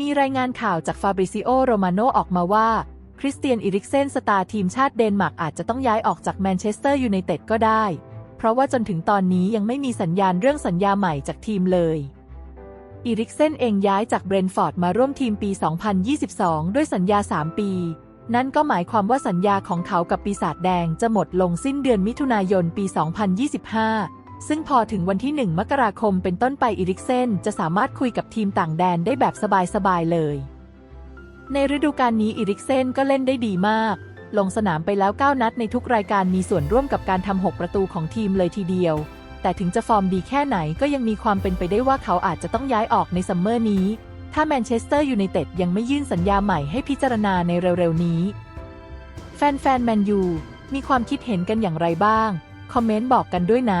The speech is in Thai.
มีรายงานข่าวจากฟาบริซิโอ โรมาโนออกมาว่า คริสเตียนอิริกเซนสตาร์ทีมชาติเดนมาร์กอาจจะต้องย้ายออกจากแมนเชสเตอร์ยูไนเต็ดก็ได้ เพราะว่าจนถึงตอนนี้ยังไม่มีสัญญาณเรื่องสัญญาใหม่จากทีมเลยอีริกเซนเองย้ายจากเบรนฟอร์ดมาร่วมทีมปี 2022 ด้วยสัญญา 3 ปี นั่นก็หมายความว่าสัญญาของเขากับปีศาจแดงจะหมดลงสิ้นเดือนมิถุนายนปี 2025 ซึ่งพอถึงวันที่ 1 มกราคมเป็นต้นไปอีริกเซนจะสามารถคุยกับทีมต่างแดนได้แบบสบายๆเลย ในฤดูกาลนี้อีริกเซนก็เล่นได้ดีมาก ลงสนามไปแล้ว 9 นัดในทุกรายการมีส่วนร่วมกับการทำ 6 ประตูของทีมเลยทีเดียว แต่ถึงจะฟอร์มดีแค่ไหนก็ยังมีความเป็นไปได้ว่าเขาอาจจะต้องย้ายออกในซัมเมอร์นี้ ถ้าแมนเชสเตอร์ยูไนเต็ดยังไม่ยื่นสัญญาใหม่ให้พิจารณาในเร็วๆนี้ แฟนๆแมนยูมีความคิดเห็นกันอย่างไรบ้าง คอมเมนต์บอกกันด้วยนะ